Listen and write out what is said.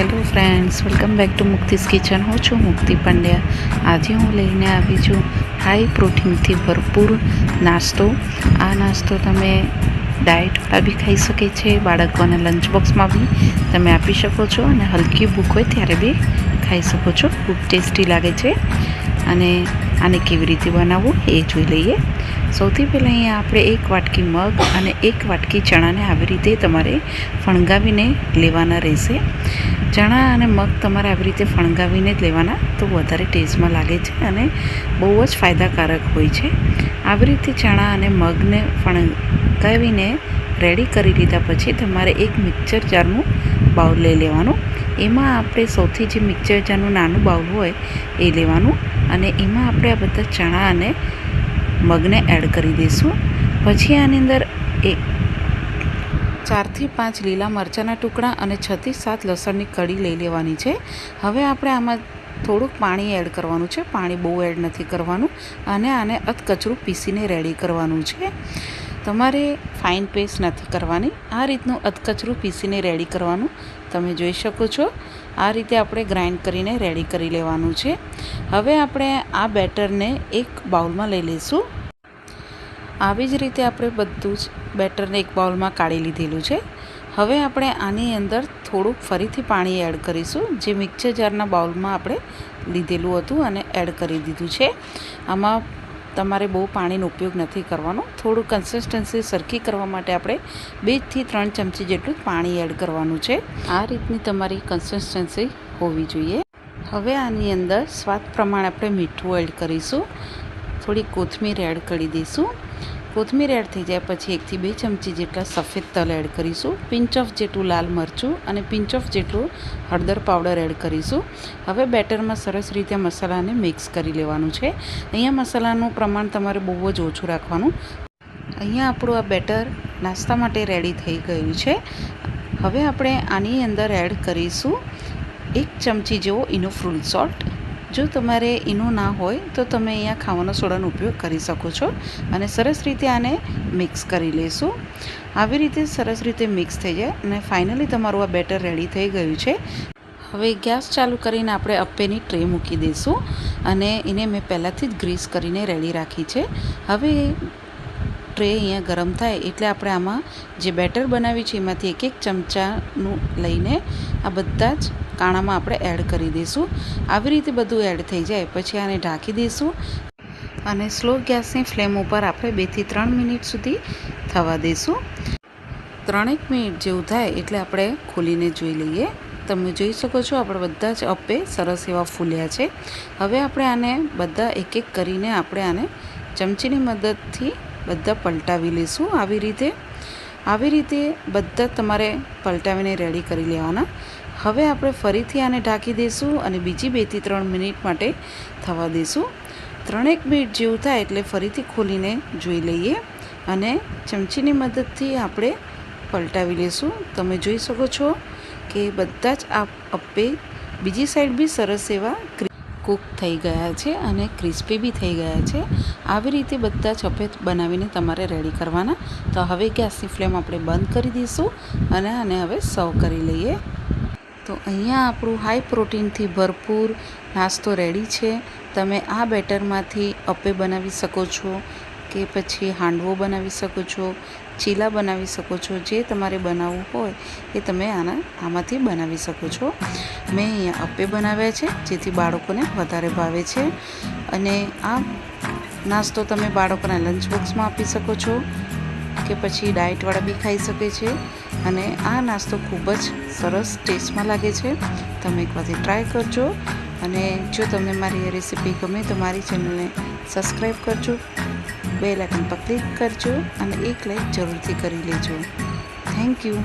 Hello friends, welcome back to મુક્તિસ kitchen. હું છું મુક્તિ પંડ્યા. આજે હું લઈને આવી છું હાઈ પ્રોટીનથી ભરપૂર નાસ્તો. આ નાસ્તો તમે ડાયટવાળા બી ખાઈ શકે છે, બાળકોને લંચ બોક્સમાં બી તમે આપી શકો છો અને હલકી ભૂખ હોય ત્યારે બી ખાઈ શકો છો. ખૂબ ટેસ્ટી લાગે છે અને આને કેવી રીતે બનાવવું એ જોઈ લઈએ. સૌથી પહેલાં અહીંયા આપણે એક વાટકી મગ અને એક વાટકી ચણાને આવી રીતે તમારે ફણગાવીને લેવાના રહેશે. ચણા અને મગ તમારે આવી રીતે ફણગાવીને જ લેવાના તો વધારે ટેસ્ટમાં લાગે છે અને બહુ જ ફાયદાકારક હોય છે. આવી રીતે ચણા અને મગને ફણગાવીને રેડી કરી લીધા પછી તમારે એક મિક્સર જારનું બાઉલ લઈ લેવાનું. એમાં આપણે સૌથી જે મિક્સર જારનું નાનું બાઉલ હોય એ લેવાનું અને એમાં આપણે આ બધા ચણા અને મગને એડ કરી દઈશું. પછી આની અંદર એક ચારથી પાંચ લીલા મરચાંના ટુકડા અને છથી સાત લસણની કળી લઈ લેવાની છે. હવે આપણે આમાં થોડુંક પાણી એડ કરવાનું છે. પાણી બહુ એડ નથી કરવાનું અને આને અધકચરું પીસીને રેડી કરવાનું છે. તમારે ફાઇન પેસ્ટ નથી કરવાની. આ રીતનું અધકચરું પીસીને રેડી કરવાનું તમે જોઈ શકો છો. આ રીતે આપણે ગ્રાઇન્ડ કરીને રેડી કરી લેવાનું છે. હવે આપણે આ બેટરને એક બાઉલમાં લઈ લઈશું. આવી જ રીતે આપણે બધું જ બેટરને એક બાઉલમાં કાઢી લીધેલું છે. હવે આપણે આની અંદર થોડુંક ફરીથી પાણી એડ કરીશું, જે મિક્સર જારના બાઉલમાં આપણે લીધેલું હતું અને એડ કરી દીધું છે. આમાં તમારે બહુ પાણીનો ઉપયોગ નથી કરવાનો. થોડું કન્સિસ્ટન્સી સરખી કરવા માટે આપણે બેથી ત્રણ ચમચી જેટલું પાણી એડ કરવાનું છે. આ રીતની તમારી કન્સિસ્ટન્સી હોવી જોઈએ. હવે આની અંદર સ્વાદ પ્રમાણે આપણે મીઠું એડ કરીશું. થોડી કોથમીર એડ કરી દઈશું. કોથમીર એડ થઈ જાય પછી એકથી બે ચમચી જેટલા સફેદ તલ એડ કરીશું, પિંચ ઓફ જેટલું લાલ મરચું અને પિંચ ઓફ જેટલું હળદર પાવડર એડ કરીશું. હવે બેટરમાં સરસ રીતે મસાલાને મિક્સ કરી લેવાનું છે. અહીંયા મસાલાનું પ્રમાણ તમારે બહુ જ ઓછું રાખવાનું. અહીંયા આપણું આ બેટર નાસ્તા માટે રેડી થઈ ગયું છે. હવે આપણે આની અંદર એડ કરીશું એક ચમચી જેવો ઇનો ફ્રૂટ સોલ્ટ. જો તમારે એનું ના હોય, તો તમે અહીંયા ખાવાનો સોડાનો ઉપયોગ કરી શકો છો અને સરસ રીતે આને મિક્સ કરી લેશું. આવી રીતે સરસ રીતે મિક્સ થઈ જાય અને ફાઇનલી તમારું આ બેટર રેડી થઈ ગયું છે. હવે ગેસ ચાલુ કરીને આપણે અપ્પેની ટ્રે મૂકી દઈશું અને એને મેં પહેલાંથી જ ગ્રીસ કરીને રેડી રાખી છે. હવે ટ્રે અહીંયા ગરમ થાય એટલે આપણે આમાં જે બેટર બનાવી છે એમાંથી એક એક ચમચાનું લઈને આ બધા જ કાણામાં આપણે એડ કરી દઈશું. આવી રીતે બધું એડ થઈ જાય, પછી આને ઢાંકી દઈશું અને સ્લો ગેસની ફ્લેમ ઉપર આપણે બેથી ત્રણ મિનિટ સુધી થવા દઈશું. ત્રણેક મિનિટ જેવું થાય એટલે આપણે ખોલીને જોઈ લઈએ. તમે જોઈ શકો છો આપણે બધા જ અપ્પે સરસ એવા ફૂલ્યા છે. હવે આપણે આને બધા એક એક કરીને આપણે આને ચમચીની મદદથી બધા પલટાવી લઈશું આવી રીતે. આવી રીતે બધા તમારે પલટાવીને રેડી કરી લેવાના. હવે આપણે ફરીથી આને ઢાંકી દઈશું અને બીજી બેથી ત્રણ મિનિટ માટે થવા દઈશું. ત્રણેક મિનિટ જેવું થાય એટલે ફરીથી ખોલીને જોઈ લઈએ અને ચમચીની મદદથી આપણે પલટાવી લઈશું તમે જોઈ શકો છો કે બધા જ આ અપ્પે બીજી સાઈડ બી સરસ એવા કૂક થઈ ગયા છે અને ક્રિસ્પી બી થઈ ગયા છે. આવી રીતે બધા અપે બનાવીને તમારે રેડી કરવાના. તો હવે ગેસની ફ્લેમ આપણે બંધ કરી દઈશું અને આને હવે સર્વ કરી લઈએ. તો અહીંયા આપણું હાઈ પ્રોટીનથી ભરપૂર નાસ્તો રેડી છે. તમે આ બેટરમાંથી અપે બનાવી શકો છો કે પછી હાંડવો બનાવી શકો છો, ચીલા બનાવી શકો છો, જે તમારે બનાવવું હોય એ તમે આના, આમાંથી બનાવી શકો છો. મેં અહીંયા અપ્પે બનાવ્યા છે, જેથી બાળકોને વધારે ભાવે છે. અને આ નાસ્તો તમે બાળકોના લંચ બોક્સમાં આપી શકો છો કે પછી ડાયટવાળા બી ખાઈ શકે છે. અને આ નાસ્તો ખૂબ જ સરસ ટેસ્ટમાં લાગે છે. તમે એક ટ્રાય કરજો અને જો તમને મારી એ રેસીપી ગમે તો મારી ચેનલને સબસ્ક્રાઈબ કરજો. બે લાઇકન પર ક્લિક કરજો અને એક લાઇક જરૂરથી કરી લેજો. Thank you.